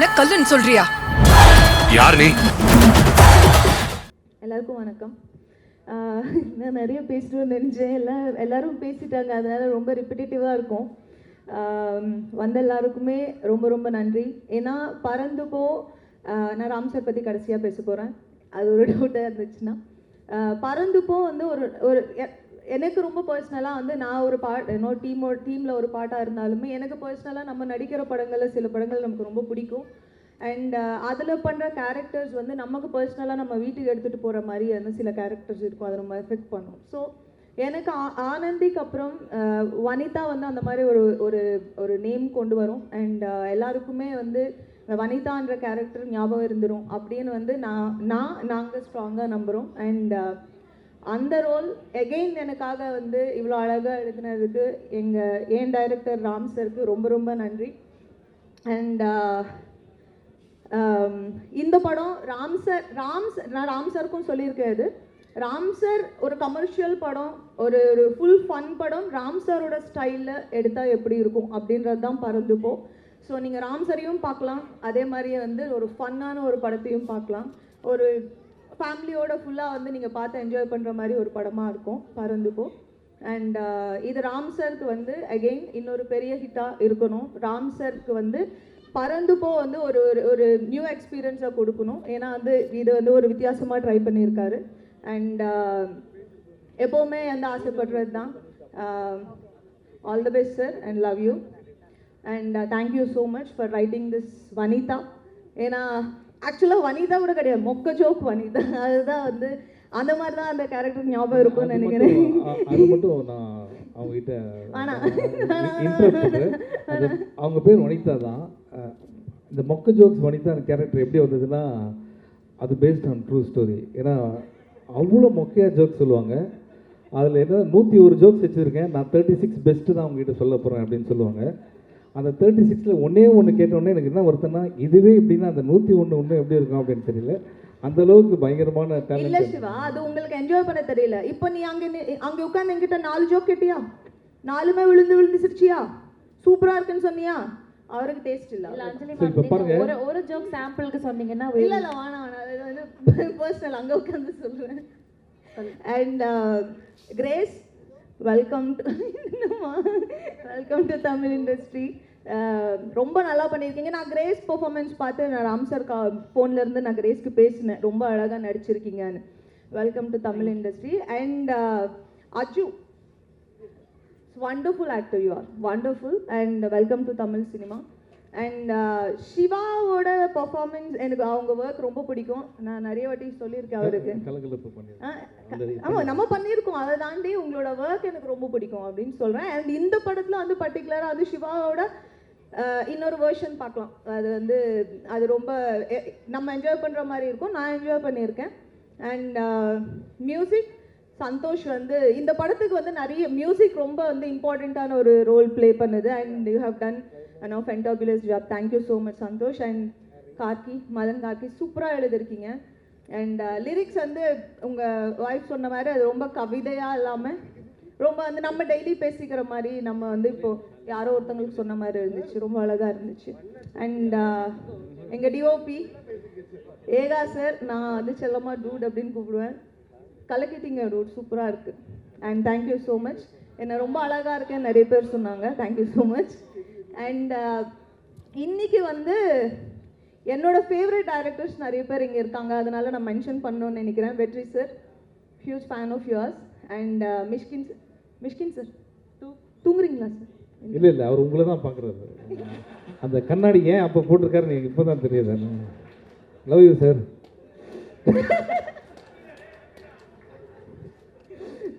என்ன கல்லுன்னு சொல்றியா? யார் நீ? எல்லாருக்கும் வணக்கம். நான் நிறைய பேசணும்னு நினச்சேன். எல்லாம் எல்லாரும் பேசிட்டாங்க. அதனால ரொம்ப ரிப்பிட்டேட்டிவாக இருக்கும். வந்த எல்லாருக்குமே ரொம்ப ரொம்ப நன்றி. ஏன்னா பறந்து போ ஆஹ் நான் ராம் சார் பற்றி கடைசியாக பேச போகிறேன் அது ஒரு டவுட்டாக இருந்துச்சுன்னா. ஆஹ் பறந்து போ வந்து ஒரு ஒரு எ- எனக்கு ரொம்ப பர்சனலாக வந்து நான் ஒரு பாட் இன்னொரு டீமோ டீமில் ஒரு பாட்டாக இருந்தாலுமே எனக்கு பர்சனலாக நம்ம நடிக்கிற படங்களில் சில படங்கள் நமக்கு ரொம்ப பிடிக்கும். அண்ட் அதில் பண்ணுற கேரக்டர்ஸ் வந்து நமக்கு பர்சனலாக நம்ம வீட்டுக்கு எடுத்துகிட்டு போகிற மாதிரி வந்து சில கேரக்டர்ஸ் இருக்கும். அதை நம்ம எஃபெக்ட் பண்ணும். ஸோ எனக்கு ஆ- ஆனந்திக்கு அப்புறம் வனிதா வந்து அந்த மாதிரி ஒரு ஒரு ஒரு நேம் கொண்டு வரும். அண்ட் எல்லாருக்குமே வந்து வனிதான்ற கேரக்டர் ஞாபகம் இருந்துரும் அப்படின்னு வந்து நான் நான் நாங்கள் ஸ்ட்ராங்காக நம்புகிறோம் அண்ட் அந்த ரோல் எகெயின் எனக்காக வந்து இவ்வளோ அழகாக எழுதினதுக்கு எங்கள் ஏன் டைரக்டர் ராம் சருக்கு ரொம்ப ரொம்ப நன்றி. அண்ட் uh, um, இந்த படம் ராம் சார் ராம் சார் நான் ராம் சாருக்கும் சொல்லியிருக்கேன் இது ராம் சார் ஒரு கமர்ஷியல் படம் ஒரு ஒரு ஃபுல் ஃபன் படம் ராம் சாரோட ஸ்டைலில் எடுத்தால் எப்படி இருக்கும் அப்படின்றது தான் பறந்துப்போம் ஸோ நீங்கள் ராம் சரையும் பார்க்கலாம். அதே மாதிரியே வந்து ஒரு ஃபன்னான ஒரு படத்தையும் பார்க்கலாம். ஒரு ஃபேமிலியோட ஃபுல்லாக வந்து நீங்கள் பார்த்து என்ஜாய் பண்ணுற மாதிரி ஒரு படமாக இருக்கும். பறந்துப்போ அண்ட் uh, இது ராம் சருக்கு வந்து அகெயின் இன்னொரு பெரிய ஹிட்டாக இருக்கணும். ராம் சருக்கு வந்து பறந்துப்போ வந்து ஒரு ஒரு ஒரு நியூ எக்ஸ்பீரியன்ஸாக கொடுக்கணும். ஏன்னா வந்து இது வந்து ஒரு வித்தியாசமாக ட்ரை பண்ணியிருக்காரு. அண்ட் uh, எப்போவுமே வந்து ஆசைப்படுறது தான். All the best sir and love you and thank you so much for writing this Vanitha ஏன்னா ஆக்சுவலாக வனிதா கூட கிடையாது. மொக்க ஜோக் வனிதா. அதுதான் வந்து அந்த மாதிரி தான் அந்த கேரக்டர் ஞாபகம் இருக்கும்னு நினைக்கிறேன். அது மட்டும் நான் அவங்க கிட்ட அவங்க பேர் வனிதா தான். இந்த மொக்க ஜோக்ஸ் வனிதா கேரக்டர் எப்படி வந்ததுன்னா அது பேஸ்ட் ஆன் ட்ரூ ஸ்டோரி ஏன்னா அவ்வளோ மொக்கையாக ஜோக்ஸ் சொல்லுவாங்க. அதில் என்ன நூற்றி ஒரு ஜோக்ஸ் வச்சுருக்கேன். நான் தேர்ட்டி சிக்ஸ் பெஸ்ட்டு தான் உங்ககிட்ட சொல்ல போகிறேன் அப்படின்னு சொல்லுவாங்க. அந்த தேர்ட்டி சிக்ஸில் ஒன்றே ஒன்று கேட்டோடனே எனக்கு என்ன வருத்தம்னா இதுவே இப்படின்னா அந்த நூற்றி ஒன்று ஒன்று எப்படி இருக்கும் அப்படின்னு தெரியல. அந்த அளவுக்கு பயங்கரமான இல்ல சிவா அது உங்களுக்கு என்ஜாய் பண்ண தெரியல. இப்போ நீ அங்க அங்க உட்கார்ந்து என்கிட்ட நாலு ஜோக் கேட்டியா? நாலுமே விழுந்து விழுந்து சிரிச்சியா? சூப்பரா இருக்குன்னு சொன்னியா? அவருக்கு டேஸ்ட் இல்ல. இல்ல அஞ்சலி. ஒரு ஒரு ஜோக் சாம்பிளுக்கு சொன்னீங்கன்னா இல்ல இல்ல வேணாம் வேணாம். அது வந்து பர்சனல் அங்க உட்கார்ந்து சொல்றேன். And Grace welcome to welcome to Tamil industry ரொம்ப நல்லா பண்ணியிருக்கீங்க. நான் கிரேஸ் பெர்ஃபார்மன்ஸ் பார்த்து நான் ராம் சார் கா ஃபோன்ல இருந்து நான் கிரேஸ்க்கு பேசினேன். ரொம்ப அழகா நடிச்சிருக்கீங்கன்னு. Welcome to Tamil industry and Aju wonderful actor you are wonderful and welcome to Tamil cinema and சிவாவோட performance எனக்கு அவங்க ஒர்க் ரொம்ப பிடிக்கும். நான் நிறைய வாட்டி சொல்லியிருக்கேன் அவருக்கு. கலகலப்பு பண்ணி ஆ, ஆமா நம்ம பண்ணியிருக்கோம். அதை தாண்டி உங்களோட ஒர்க் எனக்கு ரொம்ப பிடிக்கும் அப்படின்னு சொல்றேன். அண்ட் இந்த படத்துல வந்து பர்டிகுலராக வந்து சிவாவோட இன்னொரு வேர்ஷன் பார்க்கலாம். அது வந்து அது ரொம்ப எ- நம்ம என்ஜாய் பண்ணுற மாதிரி இருக்கும். நான் என்ஜாய் பண்ணியிருக்கேன். அண்ட் மியூசிக் சந்தோஷ் வந்து இந்த படத்துக்கு வந்து நிறைய மியூசிக் ரொம்ப வந்து இம்பார்ட்டண்ட்டான ஒரு ரோல் ப்ளே பண்ணுது. And you have done of fantabulous job thank you so much Santhosh. And Karki Madhan Karki சூப்பராக எழுதிருக்கீங்க அண்ட் லிரிக்ஸ் வந்து உங்கள் ஒய்ஃப் சொன்ன மாதிரி அது ரொம்ப கவிதையாக இல்லாமல் ரொம்ப வந்து நம்ம டெய்லி பேசிக்கிற மாதிரி நம்ம வந்து இப்போ யாரோ ஒருத்தங்களுக்கு சொன்ன மாதிரி இருந்துச்சு. ரொம்ப அழகாக இருந்துச்சு. அண்ட் எங்கள் டிஓபி ஏகா சார் நான் வந்து செல்லமா டூட் அப்படின்னு கூப்பிடுவேன். கலக்கிட்டீங்க டூட் சூப்பராக இருக்குது அண்ட் தேங்க்யூ ஸோ மச் என்னை ரொம்ப அழகாக இருக்கேன் நிறைய பேர் சொன்னாங்க. தேங்க்யூ ஸோ மச் அண்ட் இன்னைக்கு வந்து என்னோட ஃபேவரட் டைரக்டர்ஸ் நிறைய பேர் இங்கே இருக்காங்க. அதனால நான் மென்ஷன் பண்ணணும்னு நினைக்கிறேன். Vetri sir huge fan of yours and Mysskin Mysskin sir தூங்குறீங்களா sir? இல்லை இல்லை அவர் உங்களை தான் பார்க்குறாரு அந்த கண்ணாடி ஏன் அப்போ போட்டிருக்காருன்னு எனக்கு இப்போ தான் தெரியுது. Love you sir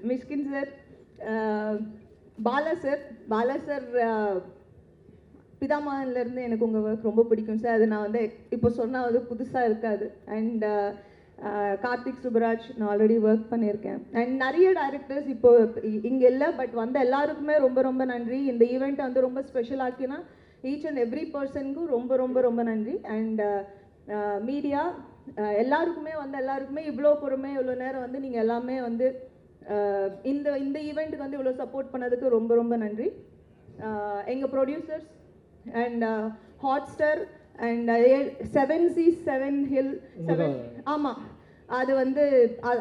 Mysskin sir Bala sir Bala sir பிதாமகன்லேருந்து எனக்கு உங்கள் ஒர்க் ரொம்ப பிடிக்கும் சார். அது நான் வந்து இப்போ சொன்னால் வந்து புதுசாக இருக்காது. அண்ட் கார்த்திக் சுப்ராஜ் நான் ஆல்ரெடி ஒர்க் பண்ணியிருக்கேன். அண்ட் நிறைய டைரக்டர்ஸ் இப்போ இங்கே இல்லை பட் வந்த எல்லாருக்குமே ரொம்ப ரொம்ப நன்றி. இந்த ஈவெண்ட் வந்து ரொம்ப ஸ்பெஷல் ஆக்கினா ஈச் அண்ட் எவ்ரி பர்சனுக்கும் ரொம்ப ரொம்ப ரொம்ப நன்றி. அண்ட் மீடியா எல்லாருக்குமே வந்து எல்லாருக்குமே இவ்வளோ பொறுமை இவ்வளோ நேரம் வந்து நீங்கள் எல்லாமே வந்து இந்த இந்த ஈவெண்ட்டுக்கு வந்து இவ்வளோ சப்போர்ட் பண்ணதுக்கு ரொம்ப ரொம்ப நன்றி. எங்கள் producers and hotstar and seven C seven hill seven ஆமாம் அது வந்து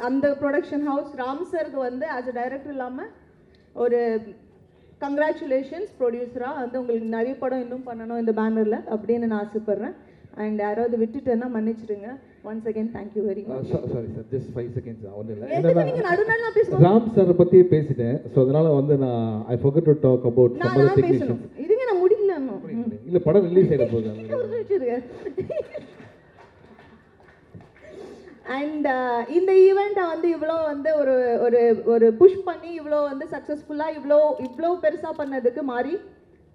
அந்த ப்ரொடக்ஷன் ஹவுஸ் ராம் சருக்கு வந்து ஆஸ் அ டைரக்டர் இல்லாமல் ஒரு கங்க்ராச்சுலேஷன்ஸ் ப்ரொடியூசராக வந்து உங்களுக்கு நிறைய படம் இன்னும் பண்ணணும் இந்த பேனரில் அப்படின்னு நான் ஆசைப்பட்றேன். அண்ட் யாராவது விட்டுட்டேன்னா மன்னிச்சிடுங்க once again thank you very much sorry sir just five seconds ஒன்றும் இல்லை. ராம் சாரை பற்றியே பேசிட்டேன். ஸோ அதனால வந்து நான் I forgot to talk about இதுங்க நான் முடியல இல்லை படம் ரிலீஸ் ஆகிட போகுது. அண்ட் இந்த ஈவெண்ட்டை வந்து இவ்வளோ வந்து ஒரு ஒரு ஒரு புஷ் பண்ணி இவ்வளோ வந்து சக்ஸஸ்ஃபுல்லாக இவ்வளோ இவ்வளோ பெருசாக பண்ணதுக்கு மாறி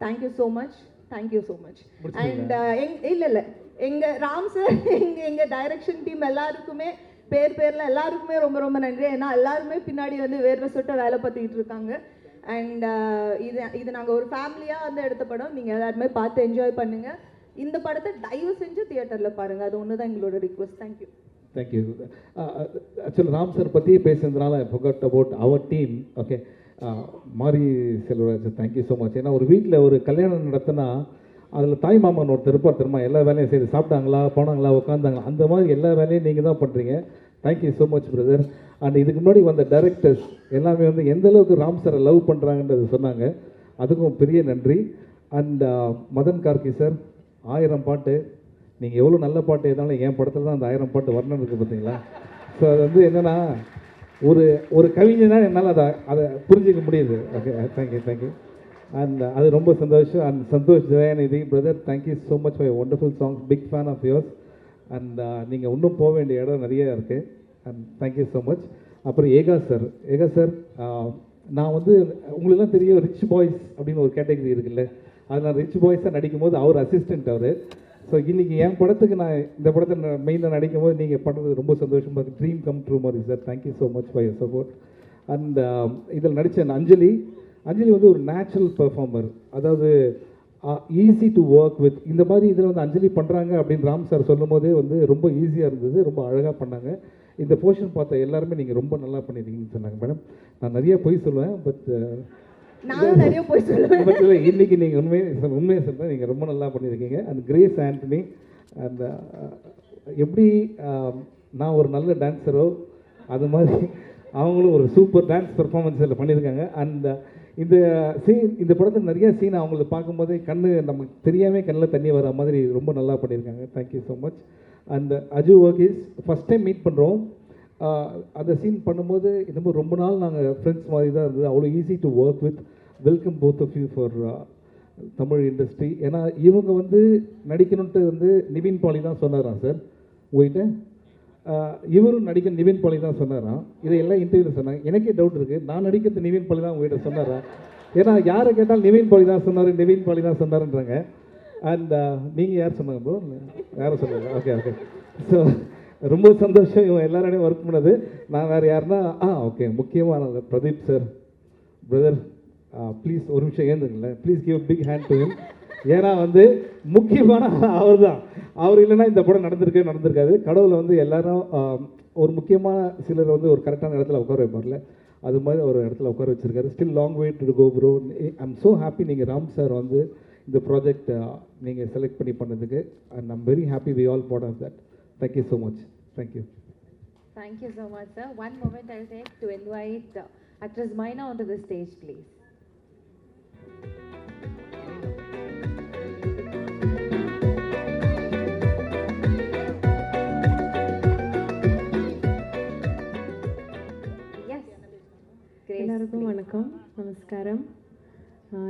thank you so much thank you so much and எங் இல்லை இல்லை. எங்கள் ராம் சார் எங்கள் எங்கள் டைரக்ஷன் டீம் எல்லாருக்குமே பேர் பேரில் எல்லாருக்குமே ரொம்ப ரொம்ப நன்றி. ஏன்னா எல்லாருமே பின்னாடி வந்து வேர்வை சொட்ட வேலை பார்த்துக்கிட்டு இருக்காங்க. அண்ட் இது இது நாங்கள் ஒரு ஃபேமிலியாக வந்து எடுத்த படம். நீங்கள் எல்லாருமே பார்த்து என்ஜாய் பண்ணுங்கள் இந்த படத்தை தயவு செஞ்சு தியேட்டரில் பாருங்கள் அது ஒன்று தான் எங்களோட request thank you thank you actually Ram sir பற்றி பேசுனதுனால I about our team okay Mari Selvaraj thank you so much ஏன்னா ஒரு வீட்டில் ஒரு கல்யாணம் நடத்தினா அதில் தாய் மாமன் ஒருத்தர் இருப்பார் தெரியுமா? எல்லா வேலையும் செய்து சாப்பிட்டாங்களா போனாங்களா உட்காந்தாங்களா அந்த மாதிரி எல்லா வேலையும் நீங்கள் தான் பண்ணுறீங்க thank you so much brother and இதுக்கு முன்னாடி வந்த டைரக்டர்ஸ் எல்லாமே வந்து எந்த அளவுக்கு ராம் சாரை லவ் பண்ணுறாங்கன்றது சொன்னாங்க. அதுக்கும் பெரிய நன்றி. And uh, Madhan Karky sir ஆயிரம் பாட்டு. நீங்கள் எவ்வளோ நல்ல பாட்டு எதாலும் என் படத்தில் தான் அந்த ஆயிரம் பாட்டு வரணும் இருக்குது பார்த்தீங்களா ஸோ அது வந்து என்னென்னா ஒரு ஒரு கவிஞனா என்னால் அதை அதை புரிஞ்சிக்க முடியுது. ஓகே தேங்க்யூ தேங்க்யூ அண்ட் அது ரொம்ப சந்தோஷம். And Santhosh Jayanidhi brother thank you so much for wonderful songs big fan of yours and நீங்கள் இன்னும் போக வேண்டிய இடம் நிறைய இருக்குது அண்ட் தேங்க்யூ ஸோ மச் அப்புறம் ஏகா சார் ஏகா சார் uh, நான் வந்து உங்களுக்குலாம் தெரியும் ரிச் பாய்ஸ் அப்படின்னு ஒரு கேட்டகரி இருக்குல்ல. அதில் ரிச் பாய்ஸாக நடிக்கும் போது அவர் அசிஸ்டண்ட் அவர். ஸோ இன்றைக்கி என் படத்துக்கு நான் இந்த படத்தை நான் மெயினாக நடிக்கும் போது நீங்கள் பண்ணுறது ரொம்ப சந்தோஷமாக இருக்குது ட்ரீம் கம் ட்ரூ மாதிரி sir thank you so much for your support and இதில் நடித்த அஞ்சலி அஞ்சலி வந்து ஒரு நேச்சுரல் பெர்ஃபார்மர் அதாவது ஈஸி டு ஒர்க் வித் இந்த மாதிரி இதில் வந்து அஞ்சலி பண்ணுறாங்க அப்படின்னு ராம் சார் சொல்லும் போதே வந்து ரொம்ப ஈஸியாக இருந்தது ரொம்ப அழகாக பண்ணாங்க. இந்த போர்ஷன் பார்த்த எல்லாருமே நீங்கள் ரொம்ப நல்லா பண்ணியிருக்கீங்கன்னு சொன்னாங்க மேடம் நான் நிறைய பொய் சொல்லுவேன் பட் நானும் நிறைய போய் சொல்லுவேன். இன்னைக்கு நீங்கள் உண்மையை சொல் உண்மையை சொல்கிறேன் நீங்கள் ரொம்ப நல்லா பண்ணியிருக்கீங்க. அந்த கிரேஸ் ஆண்டனி அந்த எப்படி நான் ஒரு நல்ல டான்ஸரோ அது மாதிரி அவங்களும் ஒரு சூப்பர் டான்ஸ் பெர்ஃபார்மன்ஸ் இதில் பண்ணியிருக்காங்க. அண்ட் இந்த சீன் இந்த படத்தில் நிறைய சீன் அவங்கள பார்க்கும்போதே கண்ணு நமக்கு தெரியாமே கண்ணில் தண்ணி வர மாதிரி ரொம்ப நல்லா பண்ணியிருக்காங்க. Thank you so much and Aju is first time meet பண்ணுறோம் அந்த சீன் பண்ணும்போது இந்த ரொம்ப நாள் நாங்கள் ஃப்ரெண்ட்ஸ் மாதிரி தான் இருந்தது அவ்வளோ easy to work with welcome both of you for Tamil industry ஏன்னா இவங்க வந்து நடிக்கணுன்ட்டு வந்து நிவின் பாலி தான் சொன்னாராம் சார். உங்ககிட்ட? இவரும் நடிக்க நிவின் பாலி தான் சொன்னாராம். இதையெல்லாம் இன்டர்வியூவில் சொன்னாங்க. எனக்கே டவுட் இருக்குது நான் நடிக்கிறது நிவின் பாலி தான் உங்ககிட்ட சொன்னாரா? ஏன்னா யாரை கேட்டால் நிவின் பாலி தான் சொன்னார் நிவின் பாலி தான் சொன்னாருன்றாங்க. அண்ட் நீங்கள் யார் சொன்னாங்க ப்ரோ யாரும் சொன்னாங்க? ஓகே ஓகே ஸோ ரொம்ப சந்தோஷம் இவன் எல்லாரோடையும் ஒர்க் பண்ணது. நான் வேறு யாருன்னா ஆ ஓகே முக்கியமான பிரதீப் சார் பிரதர் ப்ளீஸ் ஒரு நிமிஷம் ஏந்துங்களேன். Please give big hand to him ஏன்னா வந்து முக்கியமான அவர் தான் அவர் இல்லைன்னா இந்த படம் நடந்திருக்கே நடந்திருக்காது. கடவுளை வந்து எல்லாரும் ஒரு முக்கியமான சிலர் வந்து ஒரு கரெக்டான இடத்துல உட்கார வைப்பார்ல. அது மாதிரி ஒரு இடத்துல உட்கார வச்சுருக்காரு. Still long wait to go bro I'm so happy நீங்கள் ராம் சார் வந்து இந்த ப்ராஜெக்ட் நீங்கள் செலக்ட் பண்ணி பண்ணதுக்கு. And I'm very happy we all part of that thank you so much thank you Thank you so much, sir. One moment I'll take to invite uh, actress Maina onto the stage, please. Yes. Grace, எல்லாருக்கும். வணக்கம் நமஸ்காரம்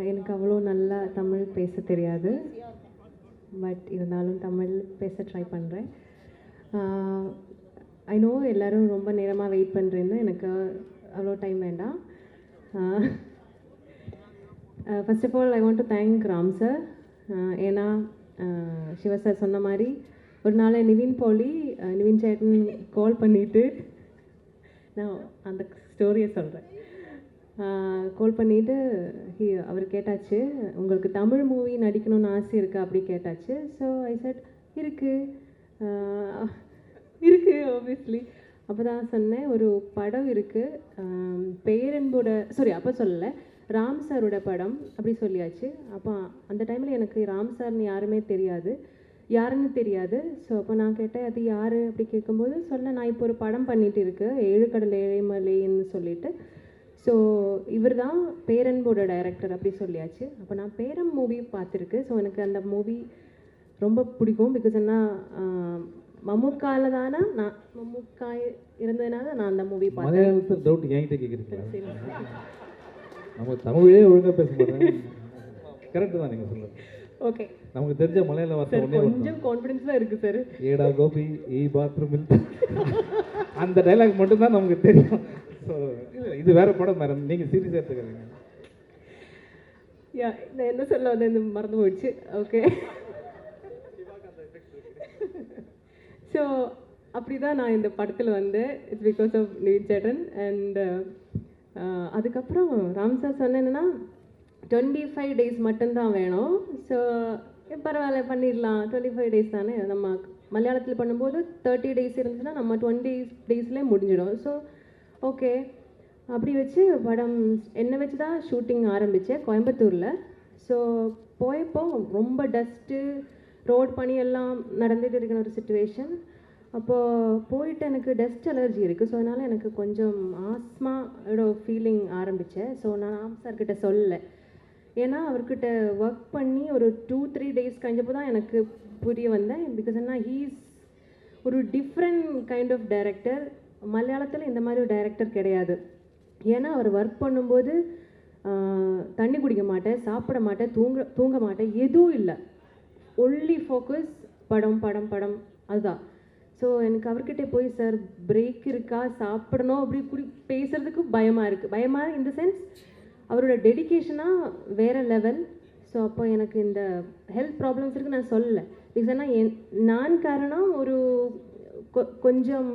எனக்கு அவ்வளோ நல்லா தமிழ் பேச தெரியாது but இருந்தாலும் தமிழ் பேச ட்ரை பண்ணுறேன் ஐ நோ எல்லோரும் ரொம்ப நேரமாக வெயிட் பண்ணுறேன்னு எனக்கு அவ்வளோ டைம் வேண்டாம். First of all I want to thank Ram sir ஏன்னா சிவா சார் சொன்ன மாதிரி ஒரு நாள் நிவின் போலி நிவின் சேட்டன் கால் பண்ணிவிட்டு நான் அந்த ஸ்டோரியை சொல்கிறேன் கால் பண்ணிவிட்டு அவர் கேட்டாச்சு உங்களுக்கு தமிழ் மூவி நடிக்கணும்னு ஆசை இருக்கா? அப்படி கேட்டாச்சு. ஸோ ஐ செட் இருக்கு. இருக்குது ஆப்வியஸ்லி அப்போ தான் சொன்னேன் ஒரு படம் இருக்குது பேரன்போட சாரி அப்போ சொல்லலை. ராம் சாரோட படம் அப்படி சொல்லியாச்சு. அப்போ அந்த டைமில் எனக்கு ராம் சார்னு யாருமே தெரியாது. யாருன்னு தெரியாது. ஸோ அப்போ நான் கேட்டேன் அது யார்? அப்படி கேட்கும்போது சொன்னேன் நான் இப்போ ஒரு படம் பண்ணிகிட்டு இருக்கு. ஏழு கடல் ஏழைமலைன்னு சொல்லிட்டு. ஸோ இவர் தான் பேரன்போட டைரக்டர் அப்படி சொல்லியாச்சு. அப்போ நான் பேரன் மூவி பார்த்துருக்கு. ஸோ எனக்கு அந்த மூவி ரொம்ப பிடிக்கும் பிகாஸ் என்ன மம்முக்கால தானே? நான் மம்முக்கா இருந்ததுனால நான் அந்த மூவி பார்த்தேன். மலையாளத்தில் டவுட் என்கிட்ட கேட்குறீங்களா நம்ம தமிழே ஒழுங்கா பேச மாட்டேன் கரெக்டு தான் நீங்கள் சொல்லுங்கள் ஓகே நமக்கு தெரிஞ்ச மலையாள வார்த்தை கொஞ்சம் கான்ஃபிடென்ஸ்லாம் இருக்குது சார் ஏடா கோபி ஈ பாத்ரூமில் அந்த டைலாக் மட்டும்தான் நமக்கு தெரியும். ஸோ இல்லை இது வேற படம் மேடம் நீங்கள் சீரியஸாக எடுத்துக்கிறீங்க யா நான் என்ன சொல்ல வந்தேன் மறந்து போயிடுச்சு. ஓகே ஸோ அப்படி தான் நான் இந்த படத்தில் வந்தேன் இட்ஸ் பிகாஸ் ஆஃப் நீட் சேட்டன் அண்ட் அதுக்கப்புறம் ராம் சார் சொன்னேன்னா டுவெண்ட்டி ஃபைவ் டேஸ் மட்டும்தான் வேணும். ஸோ பரவாயில்ல பண்ணிடலாம். டுவெண்ட்டி ஃபைவ் டேஸ் தானே? நம்ம மலையாளத்தில் பண்ணும்போது தேர்ட்டி டேஸ் இருந்துச்சுன்னா நம்ம டுவெண்ட்டி டேஸ்லேயே முடிஞ்சிடும். ஸோ ஓகே அப்படி வச்சு படம் என்னை வச்சு தான் ஷூட்டிங் ஆரம்பித்தேன் கோயம்புத்தூரில். ஸோ போயப்போ ரொம்ப டஸ்ட்டு ரோட் பணியெல்லாம் எல்லாம் இருக்கிற ஒரு சுச்சுவேஷன் அப்போது போயிட்டு எனக்கு டஸ்ட் அலர்ஜி இருக்குது ஸோ அதனால் எனக்கு கொஞ்சம் ஆஸ்மாவோட ஃபீலிங் ஆரம்பித்தேன் ஸோ நான் ஆம் சார்கிட்ட சொல்லலை. ஏன்னா அவர்கிட்ட ஒர்க் பண்ணி ஒரு டூ த்ரீ டேஸ் கழிஞ்சப்போ தான் எனக்கு புரிய வந்தேன். பிகாஸ் என்ன ஹீஸ் ஒரு டிஃப்ரெண்ட் கைண்ட் ஆஃப் டைரக்டர் மலையாளத்தில் இந்த மாதிரி ஒரு டைரக்டர் கிடையாது. ஏன்னா அவர் ஒர்க் பண்ணும்போது தண்ணி குடிக்க மாட்டேன் சாப்பிட மாட்டேன் தூங்க தூங்க மாட்டேன் எதுவும் இல்லை. ஒன்லி ஃபோக்கஸ் படம் படம் படம் அதுதான். ஸோ எனக்கு அவர்கிட்ட போய் சார் பிரேக் இருக்கா? சாப்பிடணும்? அப்படி குடி பேசுகிறதுக்கு பயமாக இருக்குது பயமாக இந்த சென்ஸ் அவரோட டெடிகேஷனாக வேறு லெவல் ஸோ அப்போ எனக்கு இந்த ஹெல்த் ப்ராப்ளம்ஸ் இருக்குது நான் சொல்லலை. பிகாஸ் என் நான் காரணம் ஒரு கொ- கொஞ்சம்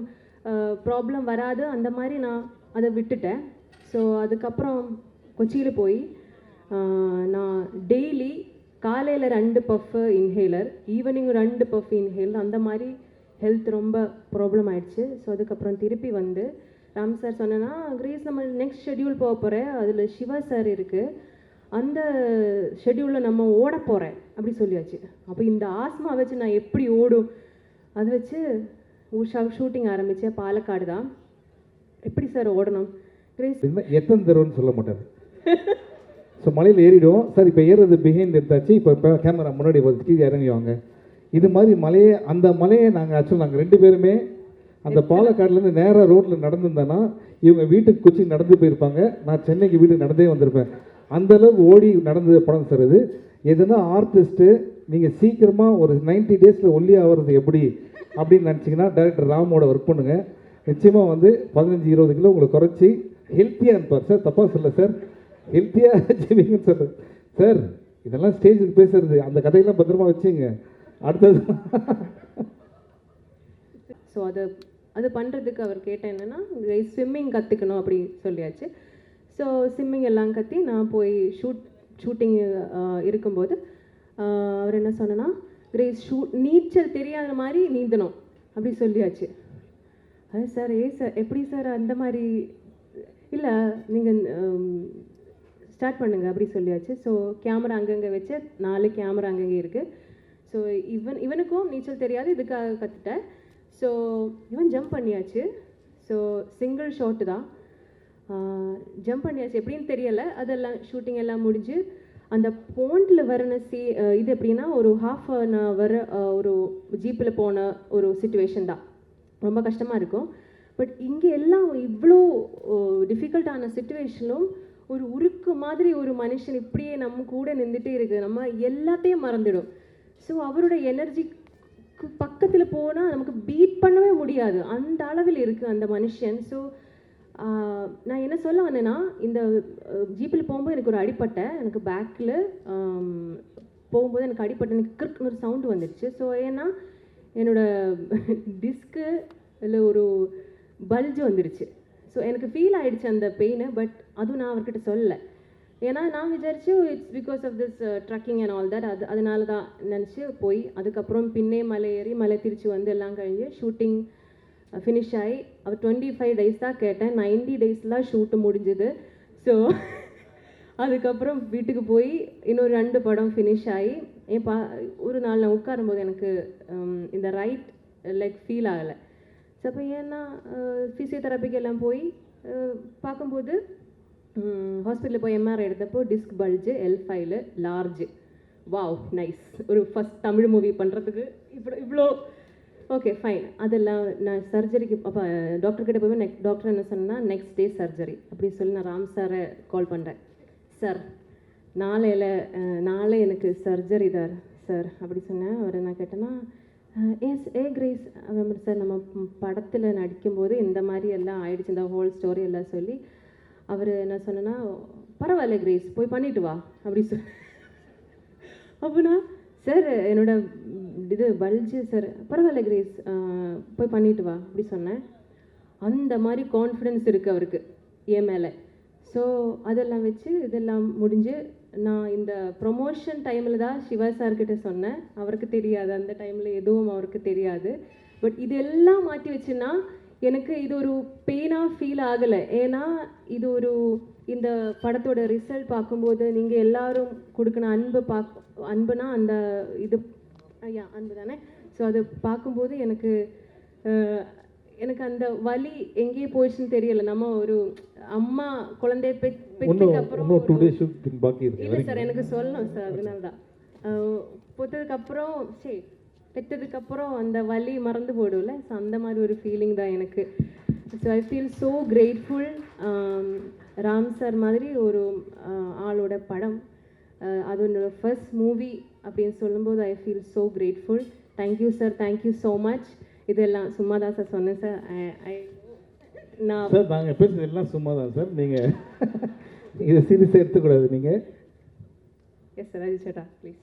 ப்ராப்ளம் வராது. அந்த மாதிரி நான் அதை விட்டுட்டேன். ஸோ அதுக்கப்புறம் கொச்சியில் போய் நான் டெய்லி காலையில் ரெண்டு பஃப்பு இன்ஹேலர் ஈவினிங் ரெண்டு பஃப் இன்ஹேலர் அந்த மாதிரி ஹெல்த் ரொம்ப ப்ராப்ளம் ஆயிடுச்சு. ஸோ அதுக்கப்புறம் திருப்பி வந்து ராம் சார் சொன்னேன்னா கிரேஸ் நம்ம நெக்ஸ்ட் ஷெட்யூல் போக போகிறேன் அதில் சிவா சார் இருக்குது அந்த ஷெட்யூலில் நம்ம ஓட போகிறேன் அப்படி சொல்லியாச்சு. அப்போ இந்த ஆஸ்மா வச்சு நான் எப்படி ஓடும்? அதை வச்சு உஷா ஷூட்டிங் ஆரம்பித்தேன் பாலக்காடு தான். எப்படி சார் ஓடணும்? கிரேஸ் எத்தனை தடவைன்னு சொல்ல மாட்டார். ஸோ மலையில் ஏறிடுவோம். சார் இப்போ ஏறுறது பிஹைண்ட் எடுத்தாச்சு. இப்போ இப்போ கேமரா முன்னாடி கீழே இறங்கி வாங்க இது மாதிரி மலையை அந்த மலையை நாங்கள் ஆக்சுவலாக நாங்கள் ரெண்டு பேருமே அந்த பாலக்காடுலேருந்து நேராக ரோட்டில் நடந்திருந்தேன்னா இவங்க வீட்டுக்கு கொச்சி நடந்து போயிருப்பாங்க. நான் சென்னைக்கு வீட்டுக்கு நடந்தே வந்திருப்பேன். அந்த அளவுக்கு ஓடி நடந்தது படம் சார் இது. எதுனா ஆர்டிஸ்ட்டு நீங்கள் சீக்கிரமாக ஒரு 90 டேஸில் ஒல்லி ஆகிறது எப்படி அப்படின்னு நினச்சிங்கன்னா டைரக்டர் ராமோட ஒர்க் பண்ணுங்க. நிச்சயமாக வந்து பதினஞ்சு இருபது கிலோ உங்களை குறைச்சி ஹெல்த்தியாக இருப்பார் சார். தப்பாக சொல்ல சார். ஹெல்த்தியாக ஜெயிங்கன்னு சொல்கிறேன் சார் இதெல்லாம் ஸ்டேஜுக்கு பேசுறது. அந்த கதையெல்லாம் பத்திரமா வச்சுங்க. அடுத்தது. ஸோ அதை அது பண்ணுறதுக்கு அவர் கேட்டேன் என்னென்னா ஸ்விம்மிங் கற்றுக்கணும் அப்படி சொல்லியாச்சு. ஸோ ஸ்விம்மிங் எல்லாம் கற்றி நான் போய் ஷூட் ஷூட்டிங் இருக்கும்போது அவர் என்ன சொன்னேன்னா கிரேஸ் ஷூட் நீச்சல் தெரியாத மாதிரி நீந்தணும். அப்படி சொல்லியாச்சு. அது சார் ஏ சார் எப்படி சார் அந்த மாதிரி இல்லை நீங்கள் ஸ்டார்ட் பண்ணுங்க அப்படி சொல்லியாச்சு. ஸோ கேமரா அங்கங்கே வச்சு நாலு கேமரா அங்கங்கே இருக்குது ஸோ இவன் இவனுக்கும் நீச்சல் தெரியாது இதுக்காக கற்றுட்டேன் ஸோ இவன் ஜம்ப் பண்ணியாச்சு. ஸோ சிங்கிள் ஷாட்டு தான். ஜம்ப் பண்ணியாச்சு. எப்படின்னு தெரியலை. அதெல்லாம் ஷூட்டிங் எல்லாம் முடிஞ்சு அந்த போண்டில் வரன சே இது எப்படின்னா ஒரு ஹாஃப் அன் ஹவர் ஒரு ஜீப்பில் போன ஒரு சுச்சுவேஷன் தான். ரொம்ப கஷ்டமாக இருக்கும். பட் இங்கே எல்லாம் இவ்வளோ டிஃபிகல்ட்டான சுச்சுவேஷனும் ஒரு உருக்கு மாதிரி ஒரு மனுஷன் இப்படியே நம்ம கூட நின்றுட்டே இருக்கு. நம்ம எல்லாத்தையும் மறந்துடும். ஸோ அவரோட எனர்ஜிக்கு பக்கத்தில் போனால் நமக்கு பீட் பண்ணவே முடியாது. அந்த அளவில் இருக்குது அந்த மனுஷன். ஸோ நான் என்ன சொல்ல வந்தேன்னா இந்த ஜீப்பில் போகும்போது எனக்கு ஒரு அடிப்பட்டை எனக்கு பேக்கில் போகும்போது எனக்கு அடிப்பட்டை எனக்கு கிறுக்குன்னு ஒரு சவுண்டு வந்துடுச்சு. ஸோ ஏன்னா என்னோட டிஸ்க்கு இல்லை ஒரு பல்ஜ் வந்துடுச்சு. ஸோ எனக்கு ஃபீல் ஆகிடுச்சு அந்த பெயின் பட் அதுவும் நான் அவர்கிட்ட சொல்லலை. ஏன்னா நான் விசாரிச்சு it's because of this trekking and all that அது அதனால தான் நினச்சி போய் அதுக்கப்புறம் பின்னே மலை ஏறி மலை திருச்சி வந்து எல்லாம் கழிஞ்சு ஷூட்டிங் ஃபினிஷ் ஆகி அவர் டுவெண்ட்டி ஃபைவ் டேஸ் தான் கேட்டேன். நைன்டி டேஸ்லாம் ஷூட்டு முடிஞ்சுது. ஸோ அதுக்கப்புறம் வீட்டுக்கு போய் இன்னொரு ரெண்டு படம் ஃபினிஷ் ஆகி என் பா ஒரு நாள் நான் உட்காரும்போது எனக்கு um, இந்த ரைட் லெக் ஃபீல் ஆகலை. ஸோ அப்போ ஏன்னா ஃபிசியோதெரப்பிக்கு எல்லாம் போய் பார்க்கும்போது ஹாஸ்பிட்டலில் போய் MRI எடுத்தப்போ disc bulge L five large wow nice ஒரு ஃபஸ்ட் தமிழ் மூவி பண்ணுறதுக்கு இவ்வளோ இவ்வளோ ஓகே ஃபைன் அதெல்லாம் நான் சர்ஜரிக்கு அப்போ டாக்டர்கிட்ட போய் நெக் டாக்டர் என்ன சொன்னால் நெக்ஸ்ட் டே சர்ஜரி அப்படின்னு சொல்லி நான் ராம் சாரை கால் பண்ணுறேன் சார் நாளையில் நாளை எனக்கு சர்ஜரி தார் சார் அப்படி சொன்னேன். அவர் என்ன கேட்டேன்னா எஸ் ஏ கிரேஸ் சார் நம்ம படத்தில் நடிக்கும்போது இந்த மாதிரி எல்லாம் ஆயிடுச்சு இந்த ஹோல் ஸ்டோரி எல்லாம் சொல்லி அவர் என்ன சொன்னேன்னா பரவாயில்ல கிரேஸ் போய் பண்ணிட்டு வா அப்படி சொல் அப்படின்னா சார் என்னோட இது பல்ஜு சார் பரவாயில்ல கிரேஸ் போய் பண்ணிட்டு வா அப்படி சொன்னேன். அந்த மாதிரி கான்ஃபிடென்ஸ் இருக்குது அவருக்கு என் மேலே. ஸோ அதெல்லாம் வச்சு இதெல்லாம் முடிஞ்சு நான் இந்த ப்ரொமோஷன் டைமில் தான் சிவா சார்கிட்ட சொன்னேன். அவருக்கு தெரியாது. அந்த டைமில் எதுவும் அவருக்கு தெரியாது. பட் இதெல்லாம் மாற்றி வச்சுன்னா எனக்கு இது ஒரு பெயினாக ஃபீல் ஆகலை. ஏன்னா இது ஒரு இந்த படத்தோட ரிசல்ட் பார்க்கும்போது நீங்கள் எல்லாரும் கொடுக்கணும் அன்பு பார்க்க அன்புனா அந்த இது ஐயா அன்பு தானே? ஸோ அது பார்க்கும்போது எனக்கு எனக்கு அந்த வலி எங்கேயே போயிடுச்சுன்னு தெரியல. நம்ம ஒரு அம்மா குழந்தைய பெற்றதுக்கு அப்புறம் டூ ஒரு- டேஸ் ஷூட்டிங் பாக்கி இருக்கு. இல்லை சார் எனக்கு சொல்லணும் சார் அதனால தான். பொத்ததுக்கப்புறம் சரி பெற்றதுக்கப்புறம் அந்த வலி மறந்து போயிடும்ல. ஸோ அந்த மாதிரி ஒரு ஃபீலிங் தான் எனக்கு. So I feel so grateful Ram sir மாதிரி ஒரு ஆளோட படம். அது என்னோட ஃபர்ஸ்ட் மூவி அப்படின்னு சொல்லும்போது I feel so grateful thank you sir thank you so much இதெல்லாம் சும்மா தான் சார் சொன்னேன் சார் நான் சார் நாங்கள் பேசுறது எல்லாம் சும்மா தான் சார் நீங்கள் இதை சீரியஸாக எடுத்துக்கூடாது நீங்கள் எஸ் சார் அஜிச்சேட்டா ப்ளீஸ்